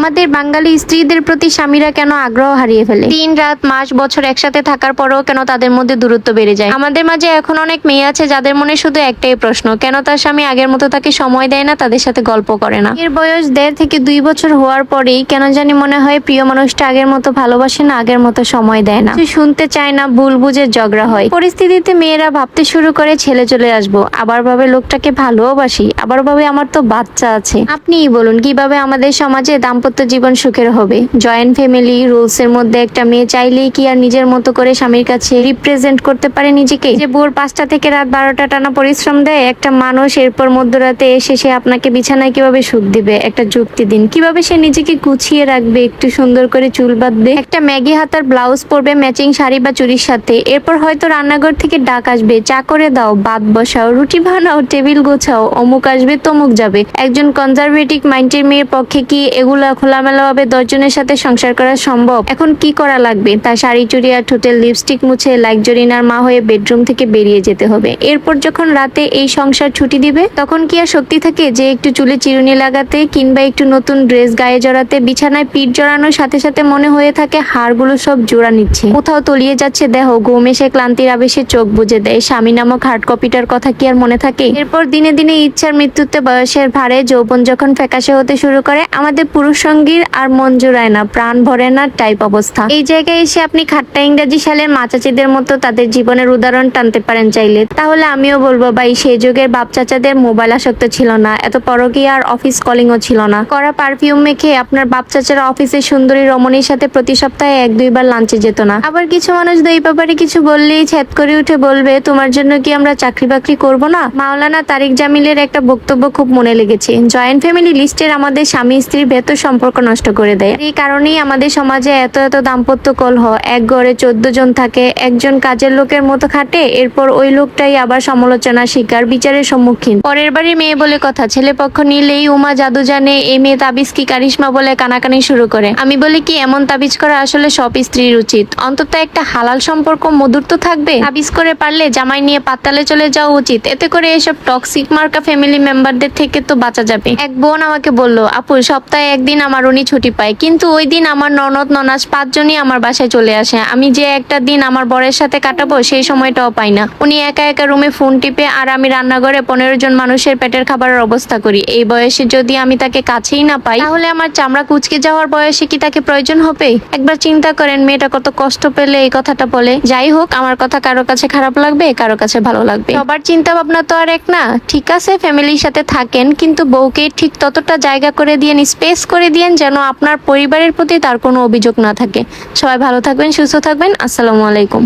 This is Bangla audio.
আমাদের বাঙালি স্ত্রীদের প্রতি স্বামীরা কেন আগ্রহ হারিয়ে ফেলে? দিন রাত মাস বছর একসাথে থাকার পরেও কেন তাদের মধ্যে দূরত্ব বেড়ে যায়? আমাদের মাঝে এখন অনেক মেয়ে আছে যাদের মনে শুধু একটাই প্রশ্ন কেন তার স্বামী আগের মতো তাকে সময় দেয় না তাদের সাথে গল্প করে না? এর বয়স দেড় থেকে দুই বছর হওয়ার পরেই কেন জানি মনে হয় প্রিয় মানুষটা আগের মতো ভালোবাসে না আগের মতো সময় দেয় না। কিছু শুনতে চায় না ভুল বুঝে ঝগড়া হয়। পরিস্থিতিতে মেয়েরা ভাবতে শুরু করে ছেলে চলে আসব আবার ভাবে লোকটাকে ভালোবাসি আবার ভাবে আমার তো বাচ্চা আছে। আপনিই বলুন কীভাবে আমাদের সমাজে দাম্পত্য জীবন সুখের হবে। জয়েন্ট ফ্যামিলি রুলস এর মধ্যে একটা মেয়ে চাইলেই কি আর নিজের মতো করে স্বামীর কাছে রিপ্রেজেন্ট করতে পারে নিজেকে? যে ভোর পাঁচটা থেকে রাত বারোটা টানা পরিশ্রম দেয়, একটা মানুষ এরপর মধ্যরাতে এসে সে আপনাকে বিছানায় কীভাবে সুখ দিবে? একটা যুক্তি দিন। কীভাবে সে নিজেকে গুছিয়ে রাখবে? একটু সুন্দর করে চুল বাঁধবে? একটা ম্যাগি হাতার ব্লাউজ পরবে ম্যাচিং শাড়ি বা চুরির সাথে। এরপর হয়তো রান্নাঘর থেকে ডাক আসবে, চা করে দাও, ভাত বসাও, রুটি বানাও, টেবিল গোছাও, অমুক আসবে, তমুক যাবে। একজন কনজারভেটিভ মাইন্ডের মেয়ের পক্ষে কি এগুলা খোলামেলা ভাবে দশজনের সাথে সংসার করা সম্ভব। এখন কি করা লাগবে? তার শাড়ি চুড়ি আর ঠোঁটের লিপস্টিক মুছে লাইক জরিনার মা হয়ে বেডরুম থেকে বেরিয়ে যেতে হবে। এরপর যখন রাতে এই সংসার ছুটি দিবে, তখন কি আর শক্তি থাকে যে একটু চুলে চিরুনি লাগাতে কিংবা একটু নতুন ড্রেস গায়ে জড়াতে, বিছানায় পিঠ জড়ানোর সাথে সাথে মনে হয়ে থাকে হাড়গুলো সব জোড়া নিচ্ছে। কোথাও তলিয়ে যাচ্ছে দেহ, ঘুম এসে ক্লান্তির আবেশে চোখ বুজে দেয়। স্বামী নামক হার্ড কপিটার কথা কি আর মনে থাকে? এরপর দিনে দিনে ইচ্ছার মৃত্যুতে বয়সের ভারে যৌবন যখন ফ্যাকাশে হতে শুরু করে, আমাদের পুরুষ সঙ্গীর আর মন জোড়ায় না প্রাণ ভরে না টাইপ অবস্থা। এই জায়গায় এসে আপনি খাট্টা ইংরাজি সালের মাচাচিদের মতো তাদের জীবনের উদাহরণ টানতে পারেন চাইলে। তাহলে আমিও বলব, ভাই, সেই যুগের বাপ চাচাদের মোবাইল আসক্ত ছিল না, এত পরকীয়া আর অফিস কলিংও ছিল না। করা পারফিউম মেখে আপনার বাপ চাচারা অফিসের সুন্দরী রমণীর সাথে প্রতি সপ্তাহে এক, দুইবার লাঞ্চে যেত না। আবার কিছু মানুষ তো এই ব্যাপারে কিছু বললেই ছ্যাদ করে উঠে বলবে, তোমার জন্য কি আমরা চাকরি বাকরি করব না? মাওলানা তারিক জামিলের একটা বক্তব্য খুব মনে লেগেছে। জয়েন্ট ফ্যামিলি লিস্টের আমাদের স্বামী স্ত্রীর ভেতর সম্পর্ক নষ্ট করে দেয়। এই কারণেই আমাদের সমাজে এত এত দাম্পত্য কলহ। এক ঘরে চোদ্দ জন থাকে, একজন কাজের লোকের মতো খাটে, এরপর ওই লোকটাই আবার সমালোচনা শিকার, বিচারের সম্মুখীন। পরের বাড়ি মেয়ে বলে কথা, ছেলে পক্ষ নিলেই উমা জাদু জানে, এই মেয়ে তাবিজ কি কারিশমা বলে কানাকানি শুরু করে। আমি বলি, কি এমন তাবিজ করা আসলে সব স্ত্রীর উচিত? অন্তত একটা হালাল সম্পর্ক মধুর তো থাকবে। তাবিজ করে পারলে জামাই নিয়ে পাতালে চলে যাওয়া উচিত। এতে করে এসব টক্সিক মার্কা ফ্যামিলি মেম্বারদের থেকে তো বাঁচা যাবে। এক বোন আমাকে বলল, আপু, সপ্তাহে একদিন আমার উনি ছুটি পায়। কিন্তু ওই দিন আমার ননদ, ননাস পাঁচজনই আমার বাসায় চলে আসে। আমি যে একটা দিন আমার বরের সাথে কাটাবো, সেই সময়টাও পাই না। উনি একা একা রুমে ফোন টিপে আর আমি রান্নাঘরে পনেরো জন মানুষের পেটের খাবারের অবস্থা করি। এই বয়সে যদি আমি তাকে কাছেই না পাই, তাহলে আমার চামড়া কুচকে যাওয়ার বয়সে কি তাকে প্রয়োজন হবে? একবার চিন্তা করেন, মেয়েটা কত কষ্ট পেলে এই কথাটা বলে। যাই হোক, আমার কথা কারও কাছে খারাপ লাগবে, কারও কাছে ভালো লাগবে। সবার চিন্তা ভাবনা তো আর এক না। ঠিক আছে, ফ্যামিলির সাথে থাকেন, কিন্তু বউকে ঠিক ততটা জায়গা করে দিয়েন স্পেস করে দিয়েন যেন আপনার পরিবারের প্রতি তার কোনো অভিযোগ না থাকে। সবাই ভালো থাকবেন, সুস্থ থাকবেন। আসসালামু আলাইকুম।